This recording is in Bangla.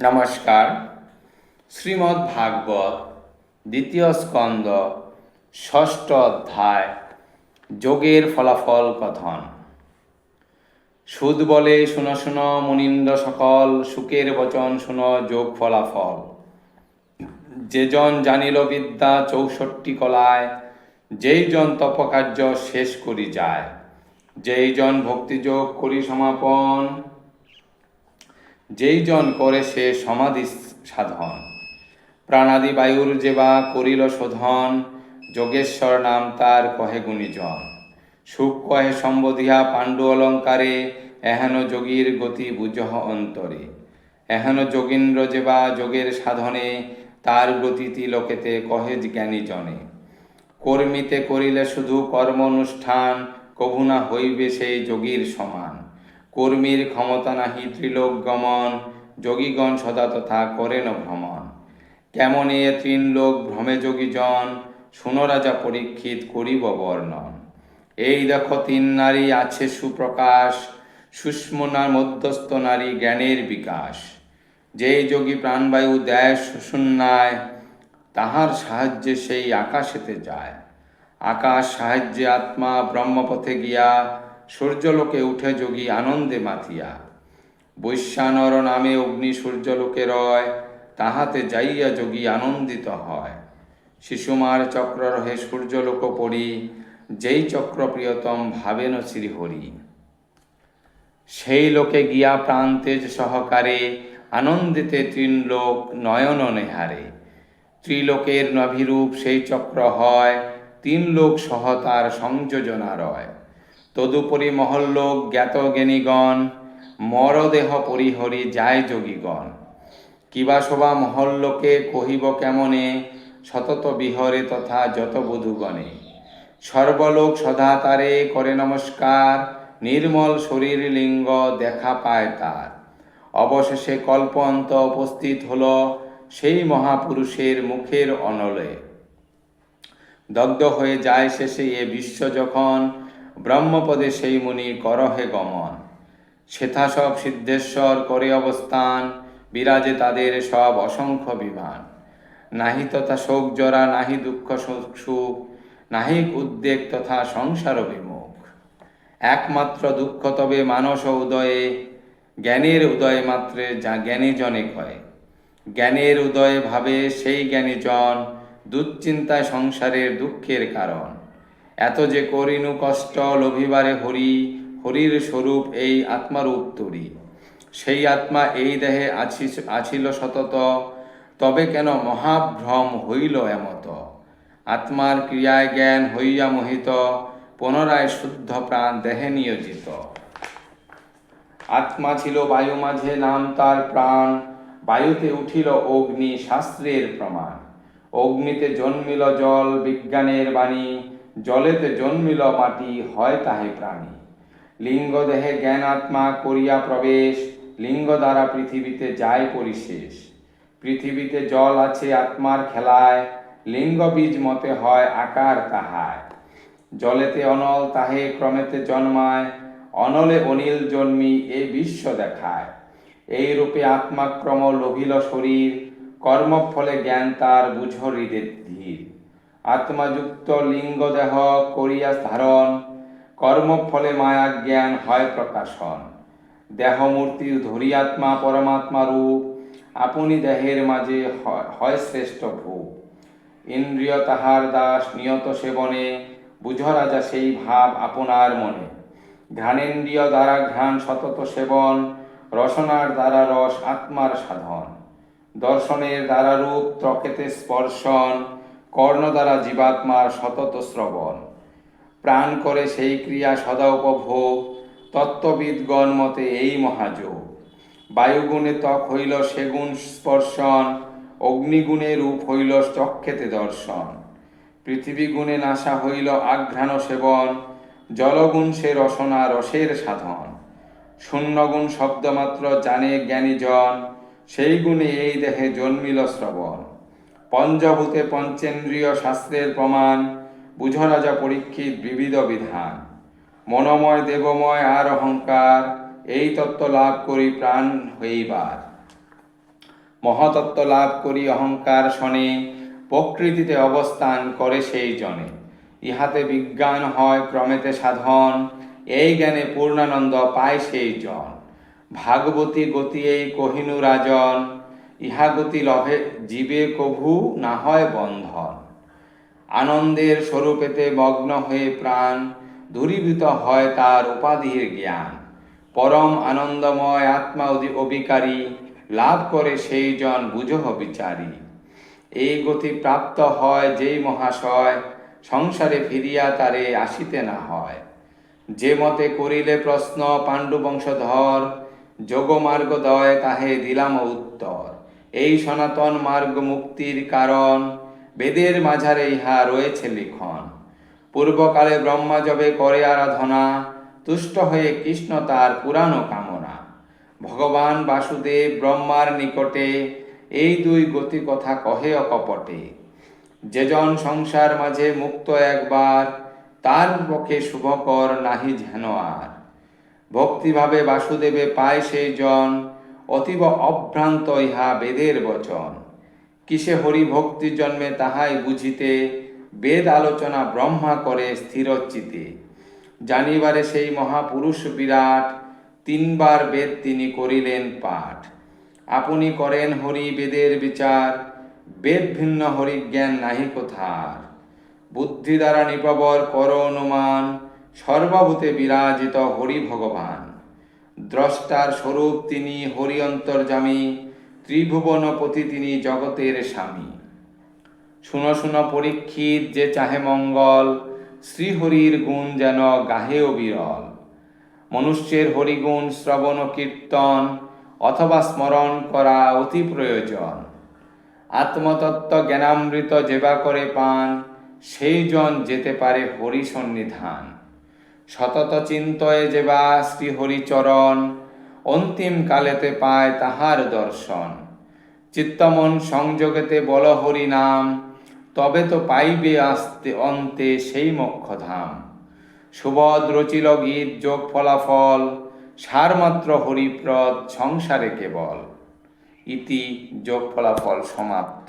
নমস্কার। শ্রীমদ্ ভাগবত, দ্বিতীয় স্কন্দ ষষ্ঠ অধ্যায়, যোগের ফলাফল কথন। সুদ বলে শুনো শুনো মুনিন্দ্র সকল, সুখের বচন শুনো যোগ ফলাফল। যেজন জানিল বিদ্যা চৌষট্টি কলায়, যেই জন তপকার্য শেষ করি যায়। যেই জন ভক্তিযোগ করি সমাপন যেই জন করে সে সমাধি সাধন। প্রাণাদি বায়ুর যেবা করিল শোধন, যোগেশ্বর নাম তার কহে গুণীজন। সুখ কহে সম্বোধিয়া পাণ্ডু অলঙ্কারে, এহেন যোগীর গতি বুঝহ অন্তরে। এহেন যোগীন্দ্র যেবা যোগের সাধনে, তার গতিতি লোকেতে কহে জ্ঞানী জনে কর্মীতে করিলে শুধু কর্ম অনুষ্ঠান, কভু না হইবে সেই যোগীর সমান। কর্মীর ক্ষমতা নাহি ত্রিলোক গমন যোগীগণ সদা তথা করেন ভ্রমণ। কেমন এ তিনলোক ভ্রমে যোগীজন, শুনো রাজা পরীক্ষিত করিব বর্ণন। এই দেখো তিন নারী আছে সুপ্রকাশ, সুষ্ম না মধ্যস্থ নারী জ্ঞানের বিকাশ। যেই যোগী প্রাণবায়ু দেয় শূন্যায় তাহার সাহায্যে সেই আকাশেতে যায়। আকাশ সাহায্যে আত্মা ব্রহ্মপথে গিয়া সূর্যলোকে উঠে যোগী আনন্দে মাথিয়া বৈশ্যানর নামে অগ্নি সূর্যলোকে রয়, তাহাতে যাইয়া যোগী আনন্দিত হয়। শিশুমার চক্র রহে সূর্যলোক পড়ি, যেই চক্র প্রিয়তম ভাবেন শ্রীহরি। সেই লোকে গিয়া প্রান্তেজ সহকারে আনন্দিতে ত্রিনলোক নয়ন নেহারে। ত্রিলোকের নভিরূপ সেই চক্র হয় তিন লোক সহ তার সংযোজনা রয়। তদুপরি মহল্লোক জ্ঞাত জ্ঞানীগণ, মরদেহ পরিহরি যায় যোগীগণ। কিবা শোভা মহল্লোকে কহিব কেমনে, সতত বিহরে তথা যত বধূগণে। সর্বলোক সদা তারে করে নমস্কার, নির্মল শরীর লিঙ্গ দেখা পায় তার। অবশেষে কল্প অন্ত উপস্থিত হল সেই মহাপুরুষের মুখের অনলে। দগ্ধ হয়ে যায় শেষে এ বিশ্ব যখন ব্রহ্মপদে সেই মুনি করহে গমন। সেথা সব সিদ্ধেশ্বর করে অবস্থান, বিরাজে তাদের সব অসংখ্য বিমান। নাহি তথা শোক জরা, নাহি দুঃখ সুখ, নাহি উদ্বেগ তথা সংসার বিমুখ। একমাত্র দুঃখ তবে মানস উদয়ে, জ্ঞানের উদয় মাত্রে যা জ্ঞানী জনে কয়। জ্ঞানের উদয় ভাবে সেই জ্ঞানী জন দুশ্চিন্তায় সংসারের দুঃখের কারণ। এত যে করিনু কষ্ট লোভিবারে হরি, হরির স্বরূপ এই আত্মারূপ তরি। সেই আত্মা এই দেহে আছি আছিল সতত, তবে কেন মহাভ্রম হইল এমত? আত্মার ক্রিয়ায় জ্ঞান হইয়া মোহিত, পুনরায় শুদ্ধ প্রাণ দেহে নিয়োজিত। আত্মা ছিল বায়ু মাঝে, নাম তার প্রাণ। বায়ুতে উঠিল অগ্নি, শাস্ত্রের প্রমাণ। অগ্নিতে জন্মিল জল, বিজ্ঞানের বাণী। জলেতে জন্মিল মাটি, হয় তাহে প্রাণী। লিঙ্গ দেহে জ্ঞান আত্মা করিয়া প্রবেশ, লিঙ্গ দ্বারা পৃথিবীতে যায় পরিশেষ। পৃথিবীতে জল আছে আত্মার খেলায়, লিঙ্গ বীজ মতে হয় আকার তাহায়। জলেতে অনল তাহে ক্রমেতে জন্মায়, অনলে অনিল জন্মি এ বিশ্ব দেখায়। এই রূপে আত্মাক্রম লোভিল শরীর, কর্মফলে জ্ঞান তার বুঝ হৃদের ধীর। আত্মাযুক্ত লিঙ্গ দেহ করিয়া ধারণ, কর্মফলে মায়া জ্ঞান হয় প্রকাশন। দেহমূর্তি ধরি আত্মা পরমাত্মা রূপ, আপনি দেহের মাঝে হয় শ্রেষ্ঠ ভূপ। ইন্দ্রিয় তাহার দাস নিয়ত সেবনে, বুঝ রাজা সেই ভাব আপনার মনে। ঘ্রাণেন্দ্রিয় দ্বারা ঘ্রাণ সতত সেবন, রসনার দ্বারা রস আত্মার সাধন। দর্শনের দ্বারা রূপ ত্রকেতে স্পর্শন কর্ণ দ্বারা জীবাত্মার সতত শ্রবণ। প্রাণ করে সেই ক্রিয়া সদা উপভোগ তত্ত্ববিদগণ মতে এই মহাযোগ। বায়ুগুণে ত্বক হইল সেগুণ স্পর্শন, অগ্নিগুণে রূপ হইল চক্ষেতে দর্শন। পৃথিবী গুণে নাশা হইল আঘ্রাণ সেবন, জলগুণ সে রসনা রসের সাধন। শূন্যগুণ শব্দমাত্র জানে জ্ঞানীজন সেই গুণে এই দেহে জন্মিল শ্রবণ। পঞ্চভূতে পঞ্চেন্দ্রীয় শাস্ত্রের প্রমাণ বুঝ রাজা পরীক্ষিত বিবিধ বিধান। মনোময় দেবময় আর অহংকার, এই তত্ত্ব লাভ করি প্রাণ হইবার। মহতত্ত্ব লাভ করি অহংকার শনে, প্রকৃতিতে অবস্থান করে সেই জনে। ইহাতে বিজ্ঞান হয়, ক্রমেতে সাধন, এই জ্ঞানে পূর্ণানন্দ পায় সেই জন। ভাগবতী গতি এই কহিনু রাজন ইহা গতি লভে জীবে কভু না হয় বন্ধন। আনন্দের স্বরূপেতে মগ্ন হয়ে প্রাণ দূরীভূত হয় তার উপাধির জ্ঞান। পরম আনন্দময় আত্মা অধি- অবিকারী লাভ করে সেই জন বুঝহ বিচারী। এই গতি প্রাপ্ত হয় যেই মহাশয় সংসারে ফিরিয়া তারে আসিতে না হয়। যে মতে করিলে প্রশ্ন পাণ্ডু বংশধর যোগমার্গ দয় তাহে দিলাম উত্তর। এই সনাতন মার্গ মুক্তির কারণ বেদের মাঝারে ইহা রয়েছে লিখন। পূর্বকালে ব্রহ্মা যবে করে আরাধনা, তুষ্ট হয়ে কৃষ্ণ তার পুরানো কামনা। ভগবান বাসুদেব ব্রহ্মার নিকটে এই দুই গতি কথা কহে অকপটে। যেজন সংসার মাঝে মুক্ত একবার, তার পক্ষে শুভকর নাহি যেন আর। ভক্তিভাবে বাসুদেবে পায় সেই জন অতীব অভ্রান্ত ইহা বেদের বচন। কিসে হরি ভক্তি জন্মে তাহাই বুঝিতে, বেদ আলোচনা ব্রহ্মা করে স্থিরচিতে। জানিবারে সেই মহাপুরুষ বিরাট, তিনবার বেদ তিনি করিলেন পাঠ। আপনি করেন হরি বেদের বিচার, বেদ ভিন্ন হরিজ্ঞান নাহি কোথার। বুদ্ধি দ্বারা নিপবর কর অনুমান, সর্বভূতে বিরাজিত হরি ভগবান। দ্রষ্টার স্বরূপ তিনি হরি অন্তর্জামী ত্রিভুবনপতি তিনি জগতের স্বামী। শুনো শুনো পরীক্ষিত যে চাহে মঙ্গল, শ্রীহরির গুণ যেন গাহেও বিরল। মনুষ্যের হরিগুণ শ্রবণ কীর্তন, অথবা স্মরণ করা অতি প্রয়োজন। আত্মতত্ত্ব জ্ঞানামৃত যেবা করে পান সেই জন যেতে পারে হরি সন্নিধান সতত চিন্তয়ে যেবা শ্রীহরিচরণ, অন্তিম কালেতে পায় তাহার দর্শন। চিত্তমন সংযোগেতে বল হরি নাম, তবে তো পাইবে আসতে অন্তে সেই মক্ষধাম। সুবদ রচিল গীত যোগ ফলাফল, সারমাত্র হরিপ্রদ সংসারে কেবল। ইতি যোগ ফলাফল সমাপ্ত।